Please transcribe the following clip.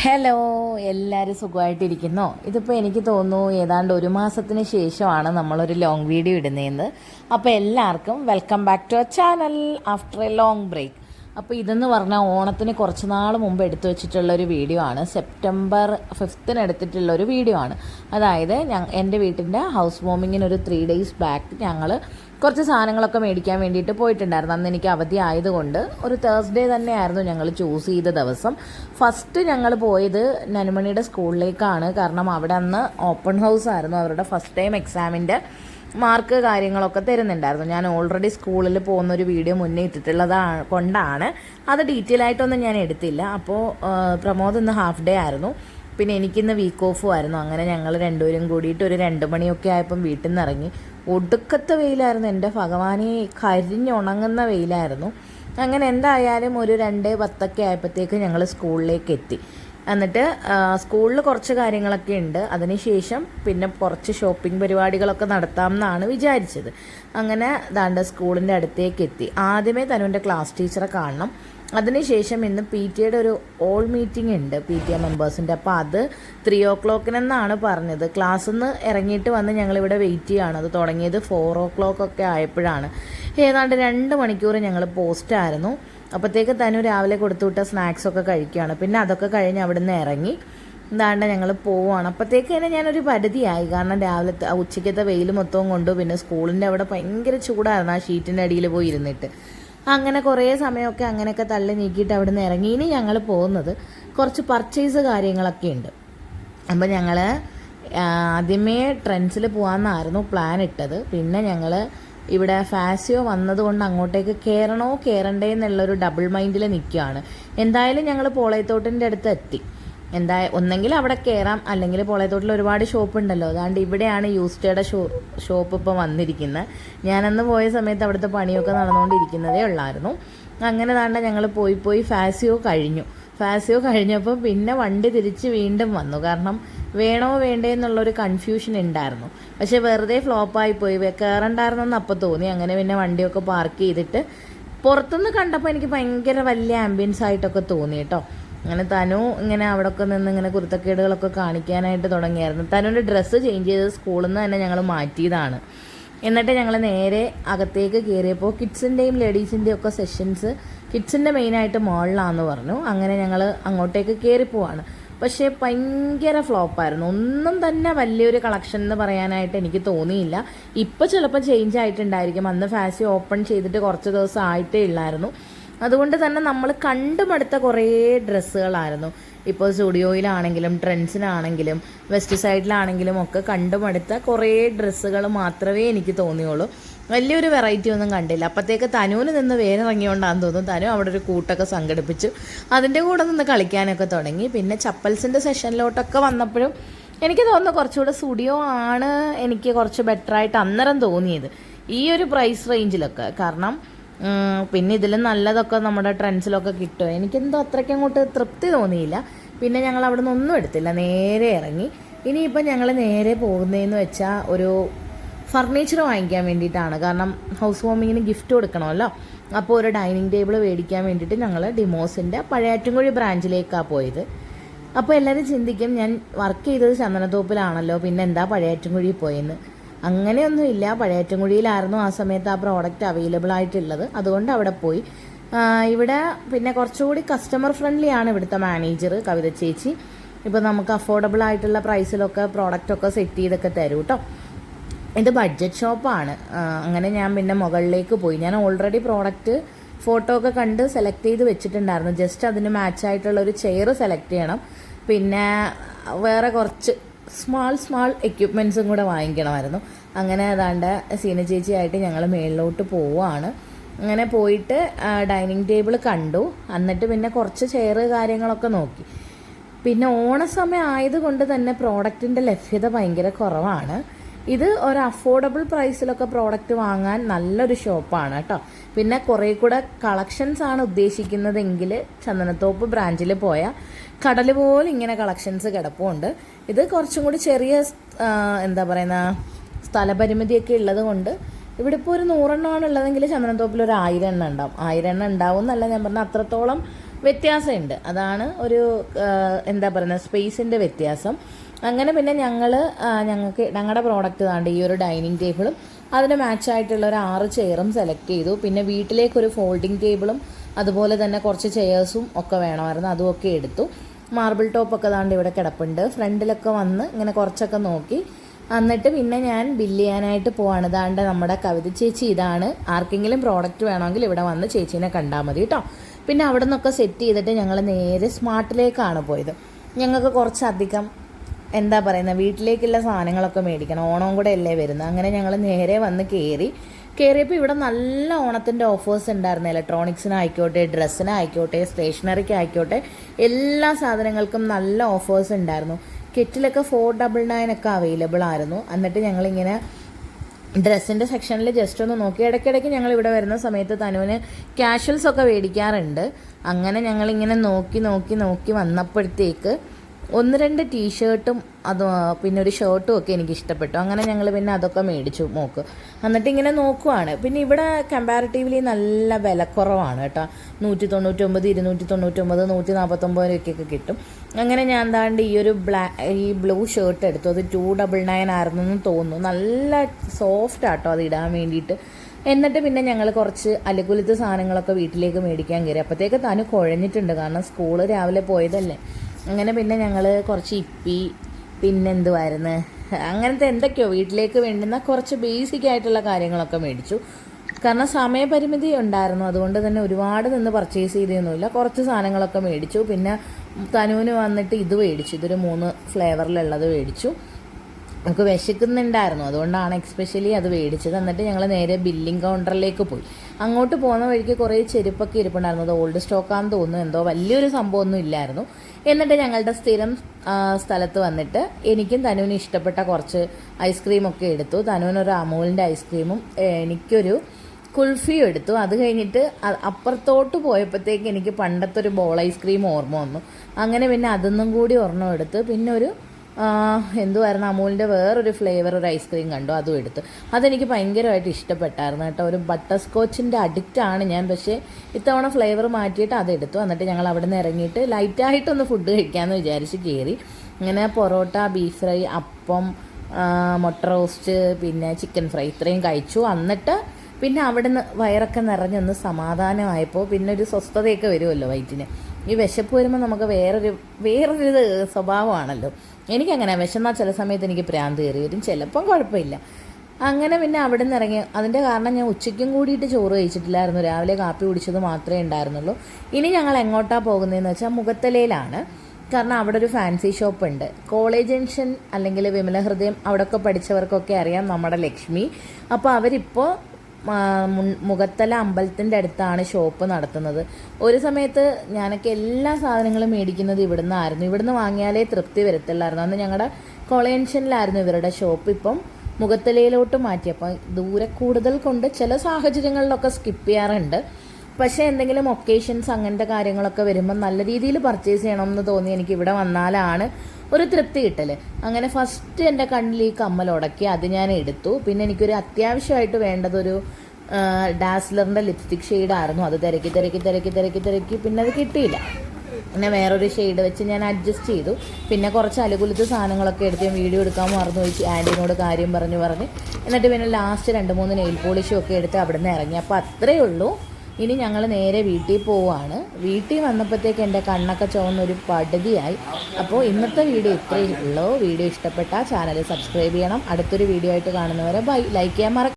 Hello എല്ലാവരും സുഖമായിട്ടിരിക്കുന്നോ. ഇതിപ്പോൾ എനിക്ക് തോന്നുന്നു ഏതാണ്ട് ഒരു മാസത്തിന് ശേഷമാണ് നമ്മളൊരു ലോങ് വീഡിയോ ഇടുന്നതെന്ന്. അപ്പോൾ എല്ലാവർക്കും welcome back to our channel after a long break അപ്പോൾ ഇതെന്ന് പറഞ്ഞാൽ ഓണത്തിന് കുറച്ച് നാൾ മുമ്പ് എടുത്തു വെച്ചിട്ടുള്ള ഒരു വീഡിയോ ആണ്. സെപ്റ്റംബർ ഫിഫ്ത്തിന് എടുത്തിട്ടുള്ള ഒരു വീഡിയോ ആണ്. അതായത് എന്റെ വീട്ടിന്റെ ഹൗസ് വാമിങ്ങിന് ഒരു ത്രീ ഡേയ്സ് ബാക്ക് ഞങ്ങൾ കുറച്ച് സാധനങ്ങളൊക്കെ മേടിക്കാൻ വേണ്ടിയിട്ട് പോയിട്ടുണ്ടായിരുന്നു. അന്ന് എനിക്ക് അവധി ആയതുകൊണ്ട് ഒരു തേഴ്സ്ഡേ തന്നെയായിരുന്നു ഞങ്ങൾ ചൂസ് ചെയ്ത ദിവസം. ഫസ്റ്റ് ഞങ്ങൾ പോയത് നനുമണിയുടെ സ്കൂളിലേക്കാണ്. കാരണം അവിടെ അന്ന് ഓപ്പൺ ഹൗസ് ആയിരുന്നു. അവരുടെ ഫസ്റ്റ് ടൈം എക്സാമിന്റെ മാർക്ക് കാര്യങ്ങളൊക്കെ തരുന്നുണ്ടായിരുന്നു. ഞാൻ ഓൾറെഡി സ്കൂളിൽ പോകുന്ന ഒരു വീഡിയോ മുന്നേ ഇട്ടിട്ടുള്ളതാണ് കൊണ്ടാണ്. അത് ഡീറ്റെയിൽ ആയിട്ടൊന്നും ഞാൻ എടുത്തില്ല. അപ്പോൾ പ്രമോദ് ഇന്ന് ഹാഫ് ഡേ ആയിരുന്നു. പിന്നെ എനിക്കിന്ന് വീക്ക് ഓഫും ആയിരുന്നു. അങ്ങനെ ഞങ്ങൾ രണ്ടുപേരും കൂടിയിട്ട് ഒരു രണ്ട് മണിയൊക്കെ ആയപ്പം വീട്ടിൽ നിന്ന് ഇറങ്ങി. ഒടുക്കത്തെ വെയിലായിരുന്നു. എന്റെ ഭഗവാനെ കരിഞ്ഞുണങ്ങുന്ന വെയിലായിരുന്നു. അങ്ങനെ എന്തായാലും ഒരു രണ്ട് പത്തൊക്കെ ആയപ്പോഴത്തേക്ക് ഞങ്ങൾ സ്കൂളിലേക്ക് എത്തി. എന്നിട്ട് സ്കൂളിൽ കുറച്ച് കാര്യങ്ങളൊക്കെ ഉണ്ട്. അതിനുശേഷം പിന്നെ കുറച്ച് ഷോപ്പിംഗ് പരിപാടികളൊക്കെ നടത്താം എന്നാണ് വിചാരിച്ചത്. അങ്ങനെ ദാണ്ട സ്കൂളിന്റെ അടുത്തേക്ക് എത്തി. ആദ്യമേ തനുവിന്റെ ക്ലാസ് ടീച്ചറെ കാണണം. അതിനുശേഷം ഇന്ന് പി ടി എയുടെ ഒരു ഓൾ മീറ്റിംഗ് ഉണ്ട് പി ടി എ മെമ്പേഴ്സിന്റെ അപ്പോൾ അത് ത്രീ ഓ ക്ലോക്കിനെന്നാണ് പറഞ്ഞത്. ക്ലാസ്സിൽ നിന്ന് ഇറങ്ങിയിട്ട് വന്ന് ഞങ്ങളിവിടെ വെയിറ്റ് ചെയ്യുകയാണ് അത് തുടങ്ങിയത് ഫോർ ഓ ക്ലോക്ക് ഒക്കെ ആയപ്പോഴാണ്. ഏതാണ്ട് രണ്ട് മണിക്കൂർ ഞങ്ങൾ പോസ്റ്റായിരുന്നു അപ്പോഴത്തേക്ക് തന്നെ രാവിലെ കൊടുത്തുവിട്ട സ്നാക്സൊക്കെ കഴിക്കുകയാണ്. പിന്നെ അതൊക്കെ കഴിഞ്ഞ് അവിടെ നിന്ന് ഇറങ്ങി. എന്താണ്ട് ഞങ്ങൾ പോവുകയാണ്. അപ്പോഴത്തേക്ക് തന്നെ ഞാനൊരു പരിധിയായി. കാരണം രാവിലത്തെ ഉച്ചയ്ക്കത്തെ വെയിൽ മൊത്തവും കൊണ്ടു പിന്നെ സ്കൂളിന്റെ അവിടെ ഭയങ്കര ചൂടായിരുന്നു ആ ഷീറ്റിന്റെ അടിയിൽ പോയി ഇരുന്നിട്ട്. അങ്ങനെ കുറേ സമയമൊക്കെ അങ്ങനെയൊക്കെ തള്ളി നീക്കിയിട്ട് അവിടെ നിന്ന് ഇറങ്ങി. ഇനി ഞങ്ങൾ പോകുന്നത് കുറച്ച് പർച്ചേസ് കാര്യങ്ങളൊക്കെ ഉണ്ട്. അപ്പോൾ ഞങ്ങൾ ആദ്യമേ ട്രെൻഡ്സിൽ പോകാമെന്നായിരുന്നു പ്ലാൻ ഇട്ടത്. പിന്നെ ഞങ്ങൾ ഇവിടെ ഫാസിയോ വന്നതുകൊണ്ട് അങ്ങോട്ടേക്ക് കയറണോ കയറണ്ടേ എന്നുള്ളൊരു ഡബിൾ മൈൻഡിൽ നിൽക്കുകയാണ് എന്തായാലും ഞങ്ങൾ പോളയത്തോട്ടിന്റെ അടുത്ത് എത്തി. എന്താ ഒന്നെങ്കിൽ അവിടെ കയറാം അല്ലെങ്കിൽ പോളയത്തോട്ടിൽ ഒരുപാട് ഷോപ്പ് ഉണ്ടല്ലോ അതാണ്ട് ഇവിടെയാണ് യൂസ്റ്റയുടെ ഷോ ഷോപ്പ് ഇപ്പോൾ വന്നിരിക്കുന്നത് ഞാനന്ന് പോയ സമയത്ത് അവിടുത്തെ പണിയൊക്കെ നടന്നുകൊണ്ടിരിക്കുന്നതേ ഉള്ളായിരുന്നു. അങ്ങനെ താണ്ട ഞങ്ങൾ പോയി പോയി ഫാസിയോ കഴിഞ്ഞു. ഫാസിയോ കഴിഞ്ഞപ്പോൾ പിന്നെ വണ്ടി തിരിച്ച് വീണ്ടും വന്നു. കാരണം വേണോ വേണ്ടേ എന്നുള്ളൊരു കൺഫ്യൂഷൻ ഉണ്ടായിരുന്നു പക്ഷെ വെറുതെ ഫ്ലോപ്പായി പോയി. കയറണ്ടായിരുന്നെന്ന് അപ്പോൾ തോന്നി. അങ്ങനെ പിന്നെ വണ്ടിയൊക്കെ പാർക്ക് ചെയ്തിട്ട് പുറത്തുനിന്ന് കണ്ടപ്പോൾ എനിക്ക് ഭയങ്കര വലിയ ആംബിയൻസ് ആയിട്ടൊക്കെ തോന്നി കേട്ടോ. അങ്ങനെ തനു ഇങ്ങനെ അവിടെ ഒക്കെ നിന്ന് ഇങ്ങനെ കുരുത്തക്കേടുകളൊക്കെ കാണിക്കാനായിട്ട് തുടങ്ങിയായിരുന്നു. തനുവിന്റെ ഡ്രസ്സ് ചേഞ്ച് ചെയ്ത് സ്കൂളിൽ നിന്ന് തന്നെ ഞങ്ങൾ മാറ്റിയതാണ്. എന്നിട്ട് ഞങ്ങൾ നേരെ അകത്തേക്ക് കയറിയപ്പോൾ കിഡ്സിന്റെയും ലേഡീസിന്റെയും ഒക്കെ സെഷൻസ് കിഡ്സിന്റെ മെയിനായിട്ട് മുകളിലാണെന്ന് പറഞ്ഞു. അങ്ങനെ ഞങ്ങൾ അങ്ങോട്ടേക്ക് കയറിപ്പോവാണ് പക്ഷേ ഭയങ്കര ഫ്ലോപ്പായിരുന്നു ഒന്നും തന്നെ വലിയൊരു കളക്ഷൻ എന്ന് പറയാനായിട്ട് എനിക്ക് തോന്നിയില്ല. ഇപ്പോൾ ചിലപ്പോൾ ചേഞ്ച് ആയിട്ടുണ്ടായിരിക്കും. അന്ന് ഫാസി ഓപ്പൺ ചെയ്തിട്ട് കുറച്ച് ദിവസം ആയിട്ടേ ഉള്ളായിരുന്നു അതുകൊണ്ട് തന്നെ നമ്മൾ കണ്ടുമടുത്ത കുറേ ഡ്രസ്സുകളായിരുന്നു. ഇപ്പോൾ സ്റ്റുഡിയോയിലാണെങ്കിലും ട്രെൻഡ്സിനാണെങ്കിലും വെസ്റ്റ് സൈഡിലാണെങ്കിലും ഒക്കെ കണ്ടുമടുത്ത കുറേ ഡ്രസ്സുകൾ മാത്രമേ എനിക്ക് തോന്നിയുള്ളൂ. വലിയൊരു വെറൈറ്റി ഒന്നും കണ്ടില്ല. അപ്പോഴത്തേക്ക് തനുവിന് നിന്ന് വേരിറങ്ങിയോണ്ടാന്ന് തോന്നുന്നു. തനു അവിടെ ഒരു കൂട്ടൊക്കെ സംഘടിപ്പിച്ചു. അതിന്റെ കൂടെ നിന്ന് കളിക്കാനൊക്കെ തുടങ്ങി. പിന്നെ ചപ്പൽസിന്റെ സെഷനിലോട്ടൊക്കെ വന്നപ്പോഴും എനിക്ക് തോന്നുന്നു കുറച്ചുകൂടെ സ്റ്റുഡിയോ ആണ് എനിക്ക് കുറച്ച് ബെറ്ററായിട്ട് അന്നേരം തോന്നിയത്. ഈ ഒരു പ്രൈസ് റേഞ്ചിലൊക്കെ കാരണം പിന്നെ ഇതിലും നല്ലതൊക്കെ നമ്മുടെ ട്രെൻഡ്സിലൊക്കെ കിട്ടും. എനിക്കെന്തോ അത്രയ്ക്ക് അങ്ങോട്ട് തൃപ്തി തോന്നിയില്ല. പിന്നെ ഞങ്ങൾ അവിടെ നിന്നൊന്നും എടുത്തില്ല. നേരെ ഇറങ്ങി. ഇനിയിപ്പോൾ ഞങ്ങൾ നേരെ പോകുന്നതെന്ന് വെച്ചാൽ ഒരു ഫർണിച്ചർ വാങ്ങിക്കാൻ വേണ്ടിയിട്ടാണ്. കാരണം ഹൗസ് വാമിങ്ങിന് ഗിഫ്റ്റ് കൊടുക്കണമല്ലോ. അപ്പോൾ ഒരു ഡൈനിങ് ടേബിൾ മേടിക്കാൻ വേണ്ടിയിട്ട് ഞങ്ങൾ ഡിമോസിന്റെ പഴയാറ്റുംകുഴി ബ്രാഞ്ചിലേക്കാണ് പോയത്. അപ്പോൾ എല്ലാവരും ചിന്തിക്കും ഞാൻ വർക്ക് ചെയ്തത് ചന്ദനത്തോപ്പിലാണല്ലോ. പിന്നെ എന്താ പഴയാറ്റുംകുഴി പോയെന്ന്. അങ്ങനെയൊന്നുമില്ല. പഴയറ്റംകുഴിയിലായിരുന്നു ആ സമയത്ത് ആ പ്രോഡക്റ്റ് അവൈലബിൾ ആയിട്ടുള്ളത്. അതുകൊണ്ട് അവിടെ പോയി. ഇവിടെ പിന്നെ കുറച്ചുകൂടി കസ്റ്റമർ ഫ്രണ്ട്ലി ആണ് ഇവിടുത്തെ മാനേജർ കവിത ചേച്ചി. ഇപ്പോൾ നമുക്ക് അഫോർഡബിൾ ആയിട്ടുള്ള പ്രൈസിലൊക്കെ പ്രോഡക്റ്റൊക്കെ സെറ്റ് ചെയ്തൊക്കെ തരും കേട്ടോ ഇത് ബഡ്ജറ്റ് ഷോപ്പാണ് അങ്ങനെ ഞാൻ പിന്നെ മുകളിലേക്ക് പോയി. ഞാൻ ഓൾറെഡി പ്രോഡക്റ്റ് ഫോട്ടോ ഒക്കെ കണ്ട് സെലക്ട് ചെയ്ത് വെച്ചിട്ടുണ്ടായിരുന്നു. ജസ്റ്റ് അതിന് മാച്ച് ആയിട്ടുള്ള ഒരു ചെയർ സെലക്ട് ചെയ്യണം. പിന്നെ വേറെ കുറച്ച് സ്മാൾ സ്മാൾ എക്യുപ്മെൻസും കൂടെ വാങ്ങിക്കണമായിരുന്നു. അങ്ങനെ അതാണ്ട് സീന ചേച്ചിയായിട്ട് ഞങ്ങൾ മേളിലോട്ട് പോവുകയാണ്. അങ്ങനെ പോയിട്ട് ഡൈനിങ് ടേബിൾ കണ്ടു. എന്നിട്ട് പിന്നെ കുറച്ച് ചെയർ കാര്യങ്ങളൊക്കെ നോക്കി. പിന്നെ ഓണസമയം ആയതുകൊണ്ട് തന്നെ പ്രോഡക്റ്റിന്റെ ലഭ്യത ഭയങ്കര കുറവാണ്. ഇത് ഒരു അഫോർഡബിൾ പ്രൈസിലൊക്കെ പ്രോഡക്റ്റ് വാങ്ങാൻ നല്ലൊരു ഷോപ്പാണ് കേട്ടോ പിന്നെ കുറേ കൂടെ കളക്ഷൻസ് ആണ് ഉദ്ദേശിക്കുന്നതെങ്കിൽ ചന്ദനത്തോപ്പ് ബ്രാഞ്ചിൽ പോയാൽ കടൽ പോലെ ഇങ്ങനെ കളക്ഷൻസ് കിടപ്പുണ്ട്. ഇത് കുറച്ചും കൂടി ചെറിയ എന്താ പറയുന്ന സ്ഥലപരിമിതിയൊക്കെ ഉള്ളത് കൊണ്ട് ഇവിടെ ഇപ്പോൾ ഒരു നൂറെണ്ണമാണ് ഉള്ളതെങ്കിൽ ചന്ദനത്തോപ്പിൽ ഒരു ആയിരം എണ്ണം ഉണ്ടാവും. ആയിരം എണ്ണം ഉണ്ടാവും എന്നല്ല ഞാൻ പറഞ്ഞ അത്രത്തോളം വ്യത്യാസമുണ്ട്. അതാണ് ഒരു എന്താ പറയുന്നത് സ്പേസിന്റെ വ്യത്യാസം. അങ്ങനെ പിന്നെ ഞങ്ങൾ ഞങ്ങൾക്ക് ഞങ്ങളുടെ പ്രോഡക്റ്റ് താണ്ട് ഈ ഒരു ഡൈനിങ് ടേബിളും അതിന് മാച്ചായിട്ടുള്ള ഒരു ആറ് ചെയറും സെലക്ട് ചെയ്തു. പിന്നെ വീട്ടിലേക്കൊരു ഫോൾഡിംഗ് ടേബിളും അതുപോലെ തന്നെ കുറച്ച് ചെയേഴ്സും ഒക്കെ വേണമായിരുന്നു. അതുമൊക്കെ എടുത്തു. മാർബിൾ ടോപ്പൊക്കെ താണ്ട് ഇവിടെ കിടപ്പുണ്ട്. ഫ്രണ്ടിലൊക്കെ വന്ന് ഇങ്ങനെ കുറച്ചൊക്കെ നോക്കി. എന്നിട്ട് പിന്നെ ഞാൻ ബില്ല് ചെയ്യാനായിട്ട് പോവാണ്. ഇതാണ്ട് നമ്മുടെ കവിത ചേച്ചി ഇതാണ്. ആർക്കെങ്കിലും പ്രോഡക്റ്റ് വേണമെങ്കിൽ ഇവിടെ വന്ന് ചേച്ചീനെ കണ്ടാൽ മതി കേട്ടോ പിന്നെ അവിടെ നിന്നൊക്കെ സെറ്റ് ചെയ്തിട്ട് ഞങ്ങൾ നേരെ സ്മാർട്ടിലേക്കാണ് പോയത്. ഞങ്ങൾക്ക് കുറച്ചധികം എന്താ പറയുന്നത് വീട്ടിലേക്കുള്ള സാധനങ്ങളൊക്കെ മേടിക്കണം. ഓണവും കൂടെ അല്ലേ വരുന്നത് അങ്ങനെ ഞങ്ങൾ നേരെ വന്ന് കയറി കയറിയപ്പോൾ ഇവിടെ നല്ല ഓണത്തിന്റെ ഓഫേഴ്സ് ഉണ്ടായിരുന്നു. ഇലക്ട്രോണിക്സിനായിക്കോട്ടെ ഡ്രസ്സിനായിക്കോട്ടെ സ്റ്റേഷനറിക്ക് ആയിക്കോട്ടെ എല്ലാ സാധനങ്ങൾക്കും നല്ല ഓഫേഴ്സ് ഉണ്ടായിരുന്നു. കെറ്റിലൊക്കെ ഫോർ ഡബിൾ നയൻ ഒക്കെ അവൈലബിൾ ആയിരുന്നു. എന്നിട്ട് ഞങ്ങളിങ്ങനെ ഡ്രസ്സിന്റെ സെക്ഷനിൽ ജസ്റ്റ് ഒന്ന് നോക്കി. ഇടയ്ക്കിടയ്ക്ക് ഞങ്ങൾ ഇവിടെ വരുന്ന സമയത്ത് തനുവിന് ക്യാഷ്വൽസ് ഒക്കെ മേടിക്കാറുണ്ട്. അങ്ങനെ ഞങ്ങളിങ്ങനെ നോക്കി നോക്കി നോക്കി വന്നപ്പോഴത്തേക്ക് ഒന്ന് രണ്ട് ടീഷർട്ടും അത് പിന്നെ ഒരു ഷർട്ടും ഒക്കെ എനിക്ക് ഇഷ്ടപ്പെട്ടു അങ്ങനെ ഞങ്ങൾ പിന്നെ അതൊക്കെ മേടിച്ചു മോക്ക്. എന്നിട്ട് ഇങ്ങനെ നോക്കുവാണ്. പിന്നെ ഇവിടെ കമ്പാരിറ്റീവ്ലി നല്ല വിലക്കുറവാണ് കേട്ടോ. നൂറ്റി തൊണ്ണൂറ്റൊമ്പത് ഇരുന്നൂറ്റി തൊണ്ണൂറ്റൊമ്പത് നൂറ്റി നാൽപ്പത്തൊമ്പത് രൂപയ്ക്കൊക്കെ കിട്ടും. അങ്ങനെ ഞാൻ എന്താണ്ട് ഈ ഒരു ബ്ലാ ഈ ബ്ലൂ ഷർട്ട് എടുത്തു. അത് ടു ഡബിൾ നയൻ ആയിരുന്നെന്ന് തോന്നുന്നു. നല്ല സോഫ്റ്റ് ആട്ടോ അത് ഇടാൻ വേണ്ടിയിട്ട്. എന്നിട്ട് പിന്നെ ഞങ്ങൾ കുറച്ച് അലകുലത്ത് സാധനങ്ങളൊക്കെ വീട്ടിലേക്ക് മേടിക്കാൻ കയറി. അപ്പോഴത്തേക്ക് താനും കുഴഞ്ഞിട്ടുണ്ട്. കാരണം സ്കൂൾ രാവിലെ പോയതല്ലേ. അങ്ങനെ പിന്നെ ഞങ്ങൾ കുറച്ച് ഇപ്പി പിന്നെന്തുമായിരുന്നു അങ്ങനത്തെ എന്തൊക്കെയോ വീട്ടിലേക്ക് വേണ്ടുന്ന കുറച്ച് ബേസിക് ആയിട്ടുള്ള കാര്യങ്ങളൊക്കെ മേടിച്ചു. കാരണം സമയപരിമിതി ഉണ്ടായിരുന്നു. അതുകൊണ്ട് തന്നെ ഒരുപാട് നിന്ന് പർച്ചേസ് ചെയ്തൊന്നുമില്ല കുറച്ച് സാധനങ്ങളൊക്കെ മേടിച്ചു. പിന്നെ തനുവിന് വന്നിട്ട് ഇത് മേടിച്ചു. ഇതൊരു മൂന്ന് ഫ്ലേവറിലുള്ളത് മേടിച്ചു. നമുക്ക് വിശക്കുന്നുണ്ടായിരുന്നു. അതുകൊണ്ടാണ് എക്സ്പെഷ്യലി അത് മേടിച്ചത്. എന്നിട്ട് ഞങ്ങൾ നേരെ ബില്ലിംഗ് കൗണ്ടറിലേക്ക് പോയി. അങ്ങോട്ട് പോകുന്ന വഴിക്ക് കുറേ ചെരുപ്പൊക്കെ ഇരിപ്പുണ്ടായിരുന്നു. അത് ഓൾഡ് സ്റ്റോക്കാന്ന് തോന്നുന്നു. എന്തോ വലിയൊരു സംഭവമൊന്നും ഇല്ലായിരുന്നു. എന്നിട്ട് ഞങ്ങളുടെ സ്ഥിരം സ്ഥലത്ത് വന്നിട്ട് എനിക്കും തനുവിന് ഇഷ്ടപ്പെട്ട കുറച്ച് ഐസ്ക്രീമൊക്കെ എടുത്തു. തനുവിനൊരു അമൂലിന്റെ ഐസ്ക്രീമും എനിക്കൊരു കുൽഫിയും എടുത്തു. അത് കഴിഞ്ഞിട്ട് അപ്പുറത്തോട്ട് പോയപ്പോഴത്തേക്ക് എനിക്ക് പണ്ടത്തെ ഒരു ബോൾ ഐസ്ക്രീം ഓർമ്മ വന്നു. അങ്ങനെ പിന്നെ അതൊന്നും കൂടി ഒരെണ്ണം എടുത്ത്. പിന്നെ ഒരു എന്തുവായിരുന്നു? അമൂലിന്റെ വേറൊരു ഫ്ലേവർ ഒരു ഐസ്ക്രീം കണ്ടു. അതും എടുത്തു. അതെനിക്ക് ഭയങ്കരമായിട്ട് ഇഷ്ടപ്പെട്ടായിരുന്നു കേട്ടോ. ഒരു ബട്ടർ സ്കോച്ചിന്റെ അഡിക്റ്റാണ് ഞാൻ. പക്ഷേ ഇത്തവണ ഫ്ലേവർ മാറ്റിയിട്ട് അതെടുത്തു എന്നിട്ട് ഞങ്ങൾ അവിടെ നിന്ന് ഇറങ്ങിയിട്ട് ലൈറ്റായിട്ടൊന്ന് ഫുഡ് കഴിക്കാമെന്ന് വിചാരിച്ച് കയറി ഇങ്ങനെ പൊറോട്ട ബീഫ് ഫ്രൈ അപ്പം മുട്ട റോസ്റ്റ് പിന്നെ ചിക്കൻ ഫ്രൈ ഇത്രയും കഴിച്ചു. എന്നിട്ട് പിന്നെ അവിടുന്ന് വയറൊക്കെ നിറഞ്ഞൊന്ന് സമാധാനമായപ്പോൾ പിന്നെ ഒരു സ്വസ്ഥതയൊക്കെ വരുമല്ലോ വയറ്റിന്. ഈ വിശപ്പ് വരുമ്പോൾ നമുക്ക് വേറൊരു വേറൊരു സ്വഭാവമാണല്ലോ. എനിക്കങ്ങനെ വിശന്നാൽ ചില സമയത്ത് എനിക്ക് പ്രാന്ത് കയറി വരും. ചിലപ്പം കുഴപ്പമില്ല. അങ്ങനെ പിന്നെ അവിടെ നിന്ന് ഇറങ്ങി. അതിന്റെ കാരണം ഞാൻ ഉച്ചയ്ക്കും കൂടിയിട്ട് ചോറ് കഴിച്ചിട്ടില്ലായിരുന്നു. രാവിലെ കാപ്പി കുടിച്ചത് മാത്രമേ ഉണ്ടായിരുന്നുള്ളൂ. ഇനി ഞങ്ങൾ എങ്ങോട്ടാണ് പോകുന്നതെന്ന് വെച്ചാൽ മുഖത്തലയിലാണ്. കാരണം അവിടെ ഒരു ഫാൻസി ഷോപ്പ് ഉണ്ട് കോളേജ് ജംഗ്ഷൻ അല്ലെങ്കിൽ വിമല ഹൃദയം അവിടെയൊക്കെ പഠിച്ചവർക്കൊക്കെ അറിയാം നമ്മുടെ ലക്ഷ്മി. അപ്പോൾ അവരിപ്പോൾ മുഖത്തല അമ്പലത്തിന്റെ അടുത്താണ് ഷോപ്പ് നടത്തുന്നത്. ഒരു സമയത്ത് ഞാനൊക്കെ എല്ലാ സാധനങ്ങളും മേടിക്കുന്നത് ഇവിടുന്ന് ആയിരുന്നു ഇവിടുന്ന് വാങ്ങിയാലേ തൃപ്തി വരത്തുള്ളായിരുന്നു. അന്ന് ഞങ്ങളുടെ കൊളയൻഷനിലായിരുന്നു ഇവരുടെ ഷോപ്പ്. ഇപ്പം മുഖത്തലയിലോട്ട് മാറ്റി. അപ്പം ദൂരെ കൂടുതൽ കൊണ്ട് ചില സാഹചര്യങ്ങളിലൊക്കെ സ്കിപ്പ് ചെയ്യാറുണ്ട്. പക്ഷേ എന്തെങ്കിലും ഒക്കേഷൻസ് അങ്ങനത്തെ കാര്യങ്ങളൊക്കെ വരുമ്പോൾ നല്ല രീതിയിൽ പർച്ചേസ് ചെയ്യണമെന്ന് തോന്നി എനിക്ക് ഇവിടെ വന്നാലാണ് ഒരു തൃപ്തി കിട്ടൽ അങ്ങനെ ഫസ്റ്റ് എന്റെ കണ്ണിൽ ഈ കമ്മൽ ഉടക്കി അത് ഞാൻ എടുത്തു. പിന്നെ എനിക്കൊരു അത്യാവശ്യമായിട്ട് വേണ്ടതൊരു ഡാസ്ലറിന്റെ ലിപ്സ്റ്റിക് ഷെയ്ഡായിരുന്നു അത് തിരക്കി തിരക്കി തിരക്കി തിരക്കി തിരക്കി. പിന്നെ അത് കിട്ടിയില്ല. പിന്നെ വേറൊരു ഷെയ്ഡ് വെച്ച് ഞാൻ അഡ്ജസ്റ്റ് ചെയ്തു. പിന്നെ കുറച്ച് അലുകുലത്ത് സാധനങ്ങളൊക്കെ എടുത്ത് ഞാൻ വീഡിയോ എടുക്കാൻ മറന്നു വെച്ച് ആന്റിനോട് കാര്യം പറഞ്ഞു പറഞ്ഞ്. എന്നിട്ട് പിന്നെ ലാസ്റ്റ് രണ്ട് മൂന്ന് നെയിൽ പോളിഷും ഒക്കെ എടുത്ത് അവിടെ നിന്ന് ഇറങ്ങി. അപ്പോൾ അത്രയേ ഉള്ളൂ. ഇനി ഞങ്ങൾ നേരെ വീട്ടിൽ പോവാണ്. വീട്ടിൽ വന്നപ്പോഴത്തേക്ക് എന്റെ കണ്ണൊക്കെ ചുവന്നൊരു പടുതിയായി. അപ്പോൾ ഇന്നത്തെ വീഡിയോ ഇത്രയേ ഉള്ളൂ. വീഡിയോ ഇഷ്ടപ്പെട്ടാൽ ചാനൽ സബ്സ്ക്രൈബ് ചെയ്യണം. അടുത്തൊരു വീഡിയോ ആയിട്ട് കാണുന്നവരെ ബൈ. ലൈക്ക് ചെയ്യാൻ മറ